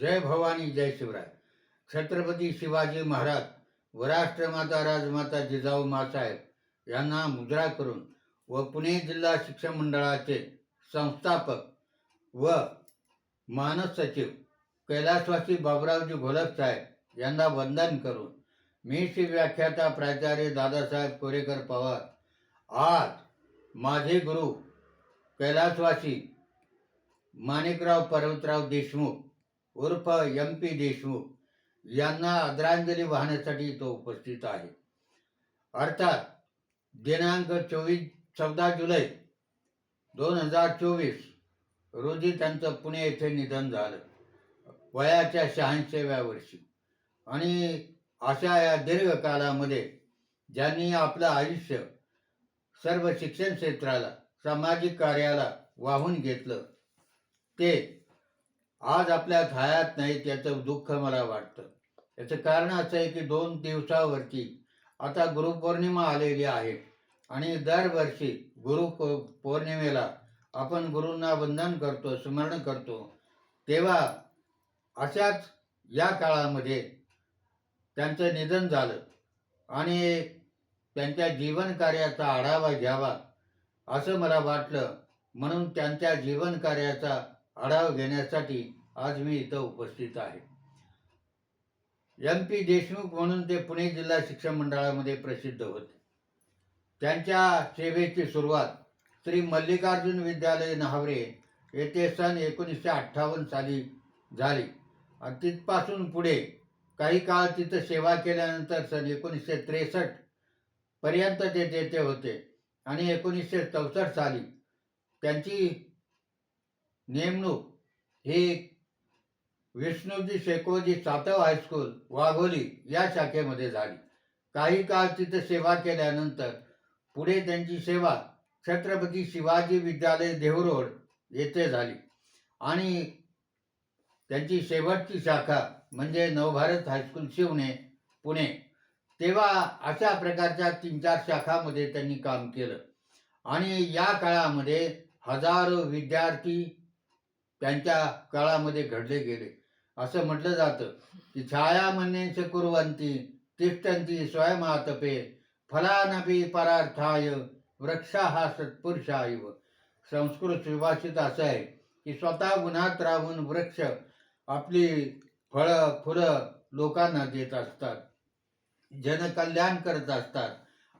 जय भवानी जय शिवराय. छत्रपती शिवाजी महाराज वराष्ट्रमाता राजमाता जिजाऊ मासाहेब यांना मुद्रा करून व पुणे जिल्हा शिक्षण मंडळाचे संस्थापक व मानस सचिव कैलासवासी बाबरावजी घोलप साहेब यांना वंदन करून मी श्री व्याख्याता प्राचार्य दादासाहेब कोरेकर पवार आज माझे गुरु कैलासवासी माणिकराव पर्वतराव देशमुख उर्फ एम पी देशमुख यांना आदरांजली वाहण्यासाठी तो उपस्थित आहे. अर्थात दिनांक चोवीस चौदा जुलै दोन हजार चोवीस रोजी त्यांचं पुणे येथे निधन झालं. वयाच्या शहाऐंशीव्या वर्षी. आणि अशा या दीर्घकालामध्ये ज्यांनी आपलं आयुष्य सर्व शिक्षण क्षेत्राला सामाजिक कार्याला वाहून घेतलं ते आज आपल्या घायात नाहीत याचं दुःख मला वाटतं. याचं कारण असं आहे की दोन दिवसावरती आता गुरुपौर्णिमा आलेली आहे आणि दरवर्षी गुरु पौ- पौर्णिमेला आपण गुरूंना वंदन करतो स्मरण करतो. तेव्हा अशाच या काळामध्ये त्यांचं निधन झालं आणि त्यांच्या जीवनकार्याचा आढावा घ्यावा असं मला वाटलं. म्हणून त्यांच्या जीवन कार्याचा आढावा घेण्यासाठी आज मी इथं उपस्थित आहे. एम पी देशमुख म्हणून ते पुणे जिल्हा शिक्षण मंडळामध्ये प्रसिद्ध होते. त्यांच्या सेवेची सुरुवात श्री मल्लिकार्जुन विद्यालय नहावरे येथे सन एकोणीसशे अठ्ठावन्न साली झाली. आणि तिथपासून पुढे काही काळ तिथं सेवा केल्यानंतर सन एकोणीसशे त्रेसष्ट पर्यंत ते तेथे होते. आणि एकोणीसशे चौसष्ट साली त्यांची नेमणूक ही विष्णूजी शेकोजी सातव हायस्कूल वाघोली या शाखेमध्ये झाली. काही काळ तिथं सेवा केल्यानंतर पुढे त्यांची सेवा छत्रपती शिवाजी विद्यालय देवरोड येथे झाली. आणि त्यांची शेवटची शाखा म्हणजे नवभारत हायस्कूल शिवणे पुणे. तेव्हा अशा प्रकारच्या तीन चार शाखामध्ये त्यांनी काम केलं. आणि या काळामध्ये हजारो विद्यार्थी त्यांच्या काळामध्ये घडले गेले. असं म्हटलं जातं की छाया म्हणण्याचे कुर्वंती तिष्ठंती स्वयमातपे फलानपी परार्थाय वृक्षा हा सत्पुरुषाय. संस्कृत सुभाषित असं आहे की स्वतः उन्हात राहून वृक्ष आपली फळं फुलं लोकांना देत असतात. जनकल्याण करत असतात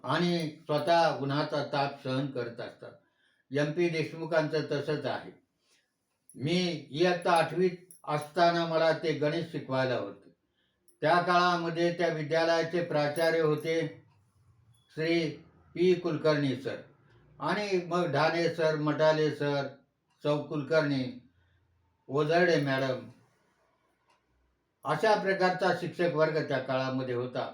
आणि स्वतः उन्हाचा ताप सहन करत असतात. एम पी देशमुखांचं तसंच आहे. मी इयत्ता आठवीत असताना मला ते गणित शिकवायला होते. त्या काळामध्ये त्या विद्यालयाचे प्राचार्य होते श्री पी कुलकर्णी सर. आणि मग ढाणे सर मटाले सर चौ कुलकर्णी ओझरडे मॅडम अशा प्रकारचा शिक्षक वर्ग त्या काळामध्ये होता.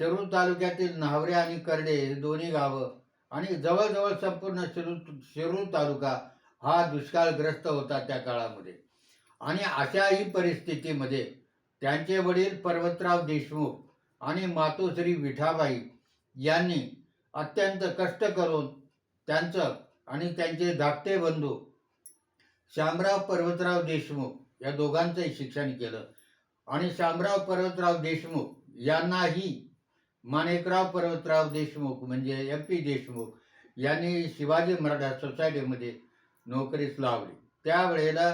शिरूर तालुक्यातील न्हावरे आणि करडे हे दोन्ही गावं आणि जवळजवळ संपूर्ण शिरूर शिरूर तालुका हा दुष्काळग्रस्त होता त्या काळामध्ये. आणि अशाही परिस्थितीमध्ये त्यांचे वडील पर्वतराव देशमुख आणि मातोश्री विठाबाई यांनी अत्यंत कष्ट करून त्यांचं आणि त्यांचे धाकटे बंधू शामराव पर्वतराव देशमुख या दोघांचंही शिक्षण केलं. आणि शामराव पर्वतराव देशमुख यांनाही माणिकराव पर्वतराव देशमुख म्हणजे एम पी देशमुख यांनी शिवाजी मराठा सोसायटीमध्ये नोकरीस लावली. त्यावेळेला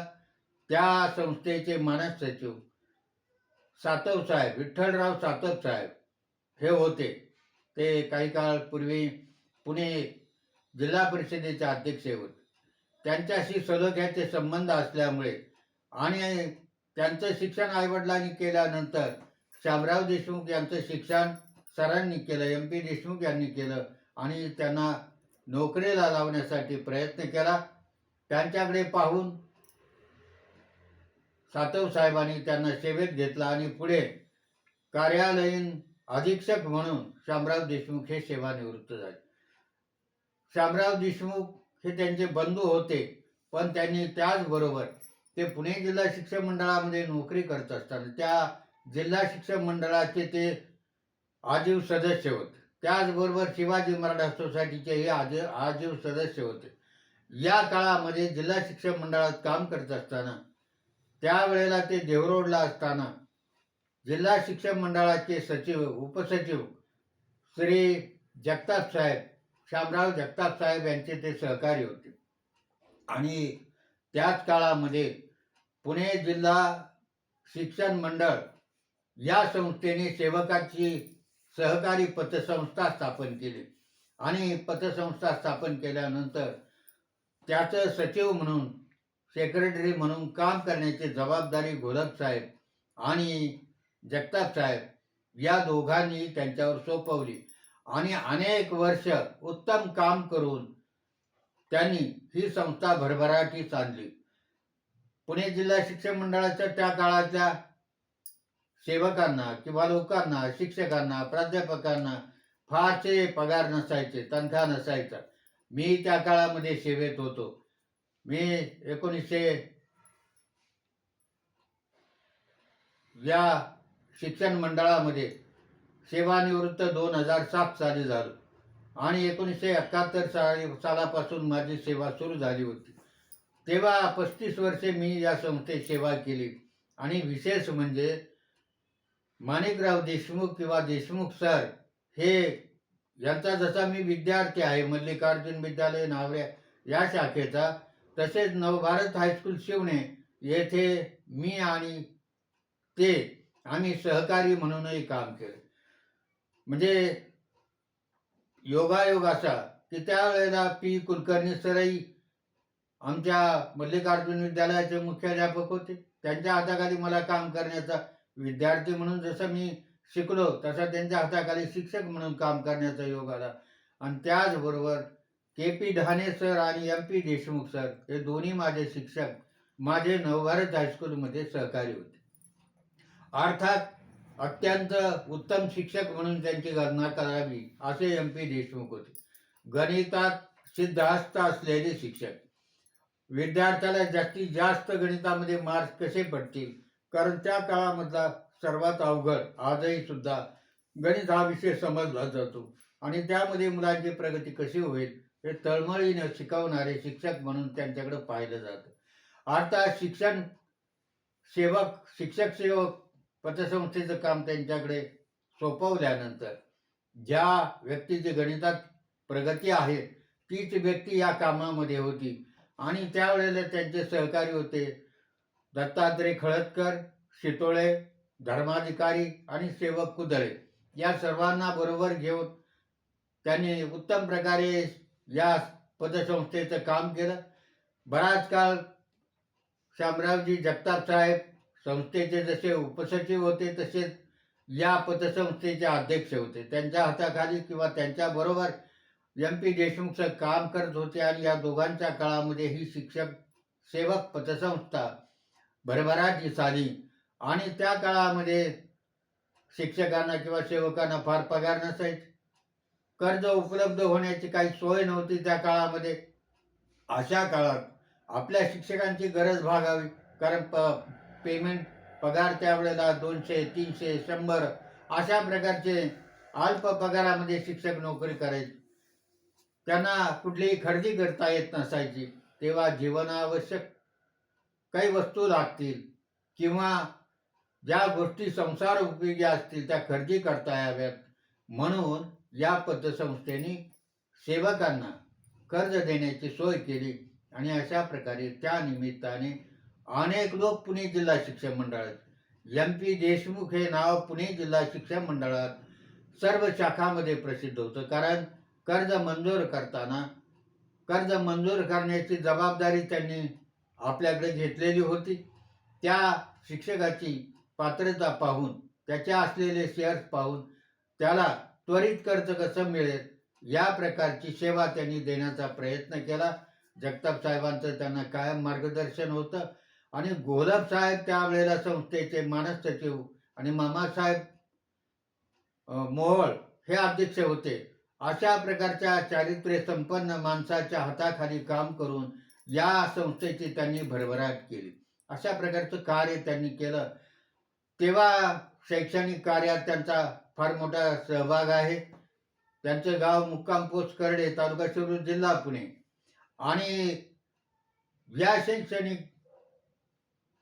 त्या संस्थेचे मानस सचिव सातव साहेब विठ्ठलराव सातव साहेब हे होते. ते काही काळ पूर्वी पुणे जिल्हा परिषदेचे अध्यक्ष होते. त्यांच्याशी सलोख्याचे संबंध असल्यामुळे आणि त्यांचं शिक्षण आईवडिलांनी केल्यानंतर शामराव देशमुख यांचं शिक्षण सरांनी केलं एम पी देशमुख यांनी केलं आणि त्यांना नोकरीला लावण्यासाठी प्रयत्न केला. त्यांच्याकडे पाहून सातव साहेबांनी त्यांना सेवेत घेतला आणि पुढे कार्यालयीन अधीक्षक म्हणून शामराव देशमुख हे सेवानिवृत्त झाले. शामराव देशमुख हे त्यांचे बंधू होते पण त्यांनी त्याचबरोबर ते पुणे जिल्हा शिक्षण मंडळामध्ये नोकरी करत असताना त्या जिल्हा शिक्षण मंडळाचे ते आजीव सदस्य होते. त्याचबरोबर शिवाजी मराठा सोसायटीचे हे आजीव आजीव सदस्य होते. या काळामध्ये जिल्हा शिक्षण मंडळात काम करत असताना त्यावेळेला ते देवरोडला असताना जिल्हा शिक्षण मंडळाचे सचिव उपसचिव श्री जगताप साहेब शामराव जगताप साहेब यांचे ते सहकारी होते. आणि त्याच काळामध्ये पुणे जिल्हा शिक्षण मंडळ या संस्थेने सेवकाची सहकारी पतसंस्था स्थापन केली. आणि पतसंस्था स्थापन केल्यानंतर त्याचं सचिव म्हणून सेक्रेटरी म्हणून काम करण्याची जबाबदारी घोलक साहेब आणि जगताप साहेब या दोघांनी त्यांच्यावर सोपवली आणि अनेक वर्ष उत्तम काम करून त्यांनी ही संस्था भरभराटीस आणली पुणे जिल्हा शिक्षण मंडळाच्या त्या काळातल्या सेवकांना किंवा लोकांना शिक्षकांना प्राध्यापकांना फारसे पगार नसायचे तनखा नसायचा. मी त्या काळामध्ये सेवेत होतो. मी एकोणीसशे या शिक्षण मंडळामध्ये सेवानिवृत्त दोन हजार सात साली झालो. आणि एकोणीसशे एकाहत्तर साली सालापासून माझी सेवा सुरू झाली होती. तेव्हा पस्तीस वर्षे मी या संस्थेत सेवा केली. आणि विशेष म्हणजे माणिकराव देशमुख किंवा देशमुख सर हे यांचा जसा मी विद्यार्थी आहे मल्लिकार्जुन विद्यालय नावऱ्या या शाखेचा तसेच नवभारत हायस्कूल शिवणे येथे मी आणि ते आम्ही सहकारी म्हणूनही काम केले. म्हणजे योगायोग असा की त्यावेळेला पी कुलकर्णी सरई आमच्या मल्लिकार्जुन विद्यालयाचे मुख्याध्यापक होते. त्यांच्या हाताखाली मला काम करण्याचा विद्यार्थी म्हणून जसं मी शिकलो. तसा त्यांच्या हाताखाली शिक्षक म्हणून काम करण्याचा योग आला. आणि त्याचबरोबर के पी ढाणे सर आणि एम पी देशमुख सर हे दोन्ही माझे शिक्षक माझे नवभारत हायस्कूलमध्ये सहकारी होते. अर्थात अत्यंत उत्तम शिक्षक म्हणून त्यांची गणना करावी असे एम पी देशमुख होते. गणितात सिद्धास्त असलेले शिक्षक. विद्यार्थ्याला जास्तीत जास्त गणितामध्ये मार्क्स कसे पडतील? कारण त्या काळामधला सर्वात अवघड आजही सुद्धा गणित हा विषय समजला जातो. आणि त्यामध्ये मुलांची प्रगती कशी होईल हे तळमळीनं शिकवणारे शिक्षक म्हणून त्यांच्याकडे पाहिलं जातं. अर्थात शिक्षण सेवक शिक्षक सेवक पतसंस्थेचं काम त्यांच्याकडे सोपवल्यानंतर ज्या व्यक्तीची गणितात प्रगती आहे तीच व्यक्ती या कामामध्ये होती. आणि त्यावेळेला त्यांचे सहकारी होते. दत्तात्रय खळदकर शितोळे धर्माधिकारी आणि सेवक कुदळे या सर्वांना बरोबर घेऊन त्यांनी उत्तम प्रकारे या पतसंस्थेचं काम केलं. बराच काळ शामरावजी जगताप साहेब संस्थेचे जसे उपसचिव होते तसेच या पतसंस्थेचे अध्यक्ष होते. त्यांच्या हाताखाली किंवा त्यांच्याबरोबर एम पी देशमुखचं काम करत होते आणि या दोघांच्या काळामध्ये ही शिक्षक सेवक पतसंस्था भरभराटी आली आणि त्या काळामध्ये शिक्षकांना किंवा सेवकांना फार पगार नसायचे. कर्ज उपलब्ध होण्याची काही सोय नव्हती त्या काळामध्ये. अशा काळात आपल्या शिक्षकांची गरज भागावी. कारण प पेमेंट पगार त्यावेळेला दोनशे तीनशे शंभर अशा प्रकारचे अल्प पगारामध्ये शिक्षक नोकरी करायचे. त्यांना कुठलीही खरेदी करता येत नसायची. तेव्हा जीवनावश्यक काही वस्तू लागतील किंवा ज्या गोष्टी संसार उपयोगी असतील त्या खरेदी करता याव्यात. म्हणून या पतसंस्थेने सेवकांना कर्ज देण्याची सोय केली आणि अशा प्रकारे त्या निमित्ताने अनेक लोक पुणे जिल्हा शिक्षण मंडळात एम पी देशमुख हे नाव पुणे जिल्हा शिक्षण मंडळात सर्व शाखामध्ये प्रसिद्ध होतं. कारण कर्ज मंजूर करताना कर्ज मंजूर करण्याची जबाबदारी त्यांनी आपल्याकडे घेतलेली होती. त्या शिक्षकाची पात्रता पाहून त्याच्या असलेले शेअर्स पाहून त्याला त्वरित कर्ज कसं मिळेल या प्रकारची सेवा त्यांनी देण्याचा प्रयत्न केला. जगताप साहेबांचं त्यांना कायम मार्गदर्शन होतं आणि गोलब साहेब त्यावेळेला संस्थेचे मानस सचिव आणि मामासाहेब अं, मोहोळ हे अध्यक्ष होते. अशा प्रकारच्या चारित्र्य संपन्न माणसाच्या हाताखाली काम करून या संस्थेची त्यांनी भरभराट केली. अशा प्रकारचं कार्य त्यांनी केलं. तेव्हा शैक्षणिक कार्यात त्यांचा फार मोठा सहभाग आहे. त्यांचं गाव मुक्काम पोस्ट करडे तालुका शिरूर जिल्हा पुणे. आणि या शैक्षणिक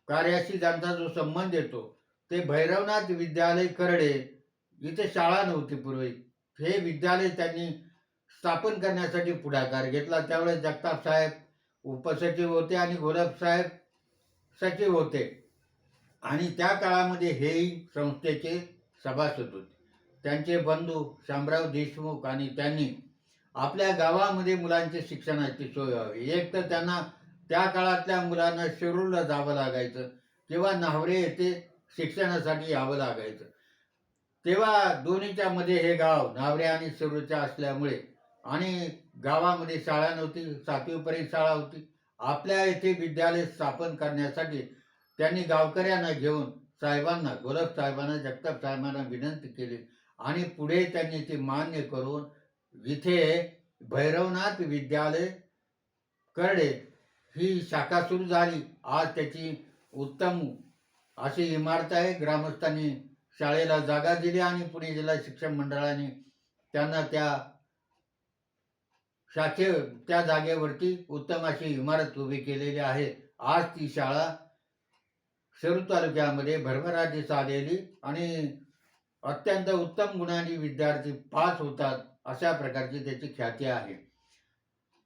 कार्याशी त्यांचा जो संबंध येतो ते भैरवनाथ विद्यालय करडे इथे शाळा नव्हती पूर्वी. हे विद्यालय त्यांनी स्थापन करण्यासाठी पुढाकार घेतला. त्यावेळेस जगताप साहेब उपसचिव होते आणि गोलब साहेब सचिव होते. आणि त्या काळामध्ये हेही संस्थेचे सभासद होते. त्यांचे बंधू शामराव देशमुख आणि त्यांनी आपल्या गावामध्ये मुलांचे शिक्षणाची सोय व्हावी एक तर त्यांना त्या काळातल्या मुलांना शिरूरला जावं लागायचं. किंवा न्हावरे येथे शिक्षणासाठी यावं लागायचं. तेव्हा दोन्हीच्या मध्ये हे गाव नावरे आणि शिरूरच्या असल्यामुळे आणि गावामध्ये शाळा नव्हती सातवीपर्यंत शाळा होती. आपल्या येथे विद्यालय स्थापन करण्यासाठी त्यांनी गावकऱ्यांना घेऊन साहेबांना गोरख साहेबांना जगताप साहेबांना विनंती केली. आणि पुढे त्यांनी ते मान्य करून इथे भैरवनाथ विद्यालय करडे ही शाखा सुरू झाली. आज त्याची उत्तम अशी इमारत आहे. ग्रामस्थांनी शाळेला जागा दिली आणि पुणे जिल्हा शिक्षण मंडळाने त्यांना त्या शाखे त्या जागेवरती उत्तम अशी इमारत उभी केलेली आहे. आज ती शाळा शिरूर तालुक्यामध्ये भरभराटीस आलेली आणि अत्यंत उत्तम गुणांनी विद्यार्थी पास होतात अशा प्रकारची त्याची ख्याती आहे.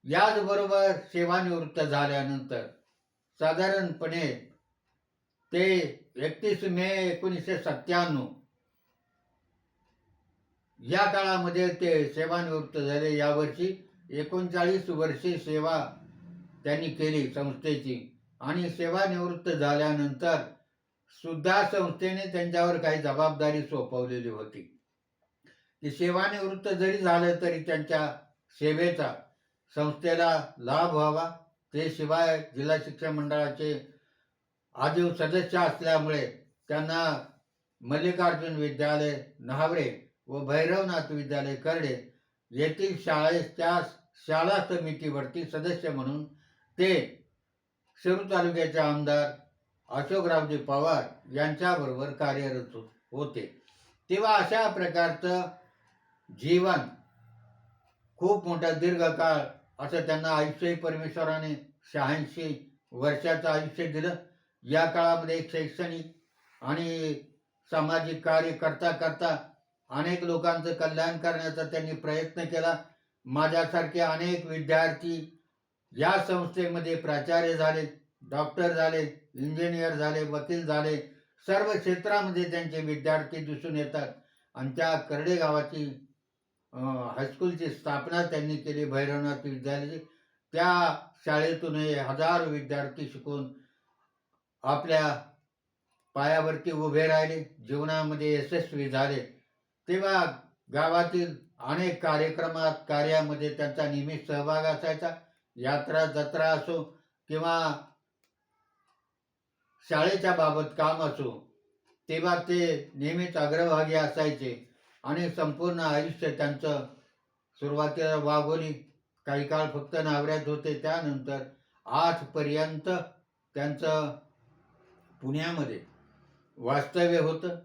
याचबरोबर सेवानिवृत्त झाल्यानंतर साधारणपणे ते एकतीस मे एकोणीसशे सत्त्याण्णव या काळामध्ये ते सेवानिवृत्त झाले. यावर्षी एकोणचाळीस वर्षे सेवा त्यांनी केली संस्थेची. आणि सेवानिवृत्त झाल्यानंतर सुद्धा संस्थेने त्यांच्यावर काही जबाबदारी सोपवलेली होती. की सेवानिवृत्त जरी झालं तरी त्यांच्या सेवेचा संस्थेला लाभ व्हावा. ते शिवाय जिल्हा शिक्षण मंडळाचे आजीव सदस्य असल्यामुळे त्यांना मल्लिकार्जुन विद्यालय नहावरे व भैरवनाथ विद्यालय करडे येथील शाळेत त्या शाळा समितीवरती सदस्य म्हणून ते शिरूर तालुक्याचे आमदार अशोकरावजी पवार यांच्याबरोबर कार्यरत होते. तेव्हा अशा प्रकारचं जीवन खूप मोठा दीर्घकाळ असं त्यांना आयुष्यही परमेश्वराने शहाऐंशी वर्षाचं आयुष्य दिलं. या काळामध्ये एक शैक्षणिक आणि सामाजिक कार्य करता करता अनेक लोकांचं कल्याण करण्याचा त्यांनी प्रयत्न केला. माझ्यासारखे अनेक विद्यार्थी या संस्थेमध्ये प्राचार्य झाले डॉक्टर झाले इंजिनियर झाले वकील झाले सर्व क्षेत्रामध्ये त्यांचे विद्यार्थी दिसून येतात. आणि त्या करडे गावाची हायस्कूलची स्थापना त्यांनी केली भैरवनाथ विद्यालयाची. त्या शाळेतूनही हजारो विद्यार्थी शिकून आपल्या पायावरती उभे राहिले जीवनामध्ये यशस्वी झाले. तेव्हा गावातील अनेक कार्यक्रमात कार्यामध्ये त्यांचा नेहमी सहभाग असायचा. यात्रा जत्रा असो किंवा शाळेच्या बाबत काम असो तेव्हा ते नेहमीच अग्रभागी असायचे आणि संपूर्ण आयुष्य त्यांचं सुरुवातीला वाघोली काही काळ फक्त नावऱ्यात होते त्यानंतर आजपर्यंत त्यांचं पुण्यामध्ये वास्तव्य होतं.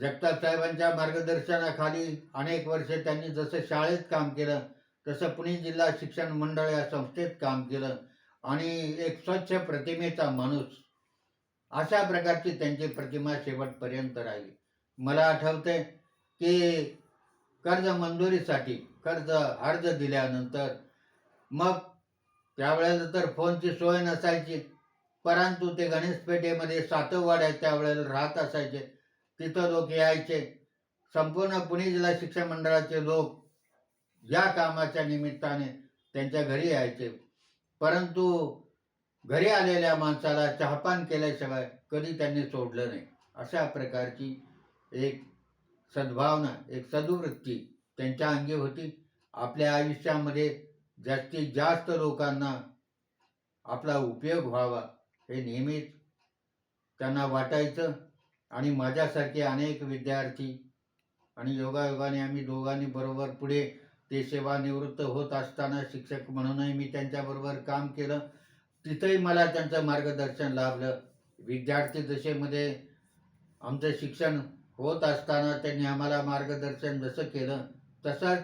जगताप साहेबांच्या मार्गदर्शनाखाली अनेक वर्षे त्यांनी जसं शाळेत काम केलं तसं पुणे जिल्हा शिक्षण मंडळ या संस्थेत काम केलं आणि एक स्वच्छ प्रतिमेचा माणूस. अशा प्रकारची त्यांची प्रतिमा शेवटपर्यंत राहिली. मला आठवते की कर्ज मंजुरीसाठी कर्ज अर्ज दिल्यानंतर मग त्यावेळेला तर फोनची सोय नसायची परंतु ते गणेश पेठेमध्ये सातववाड्यात त्यावेळेला राहत असायचे. तिथं लोक यायचे. संपूर्ण पुणे जिल्हा शिक्षण मंडळाचे लोक या कामाच्या निमित्ताने त्यांच्या घरी यायचे. परंतु घरी आलेल्या माणसाला चहापान केल्याशिवाय कधी त्यांनी सोडलं नाही. अशा प्रकारची एक सद्भावना एक सद्वृत्ती त्यांच्या अंगी होती. आपल्या आयुष्यामध्ये जास्तीत जास्त लोकांना आपला उपयोग व्हावा हे नेहमीच त्यांना वाटायचं आणि माझ्यासारखे अनेक विद्यार्थी आणि योगायोगाने आम्ही दोघांनी बरोबर पुढे ते सेवानिवृत्त होत असताना शिक्षक म्हणूनही मी त्यांच्याबरोबर काम केलं. तिथंही मला त्यांचं मार्गदर्शन लाभलं. विद्यार्थी दशेमध्ये आमचं शिक्षण होत असताना त्यांनी आम्हाला मार्गदर्शन जसं केलं तसंच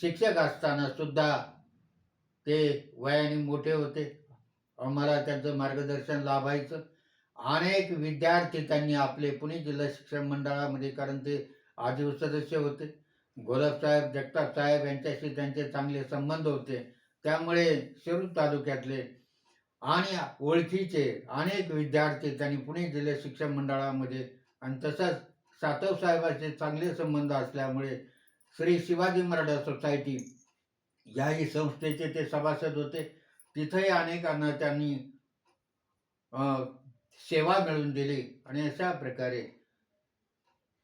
शिक्षक असताना सुद्धा ते वयाने मोठे होते. आम्हाला त्यांचं मार्गदर्शन लाभायचं. अनेक विद्यार्थी त्यांनी आपले पुणे जिल्हा शिक्षण मंडळामध्ये कारण ते आजीव सदस्य होते. गोलपसाहेब जगताप साहेब यांच्याशी त्यांचे चांगले संबंध होते. त्यामुळे शिरूर तालुक्यातले आणि ओळखीचे अनेक विद्यार्थी त्यांनी पुणे जिल्हा शिक्षण मंडळामध्ये आणि तसंच सातव साहेबांचे चांगले संबंध असल्यामुळे श्री शिवाजी मराठा सोसायटी याही संस्थेचे ते सभासद होते. तिथंही अनेकांना त्यांनी सेवा मिळवून दिली आणि अशा प्रकारे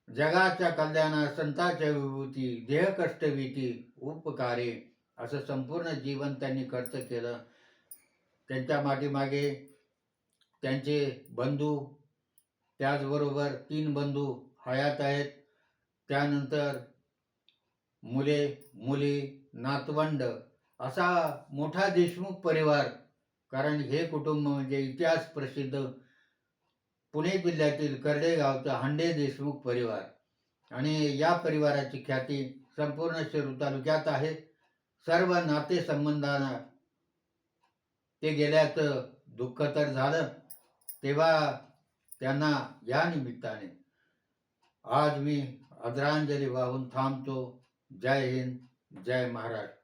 जगाच्या कल्याणा संतांच्या विभूती देह कष्टविती उपकारे असं संपूर्ण जीवन त्यांनी खर्च केलं. त्यांच्या मागे त्यांचे बंधू त्याचबरोबर तीन बंधू हयात आहेत. त्यानंतर मुले मुली नातवंड असा मोठा देशमुख परिवार. कारण हे कुटुंब म्हणजे इतिहास प्रसिद्ध पुणे जिल्ह्यातील कर्डे गावचा हंडे देशमुख परिवार. आणि या परिवाराची ख्याती संपूर्ण शिरूर तालुक्यात आहे. सर्व नातेसंबंधांना ते गेल्याचं दुःख तर झालं. तेव्हा त्यांना या निमित्ताने आज मी आदरांजली वाहून थांबतो. जय हिंद जय महाराष्ट्र.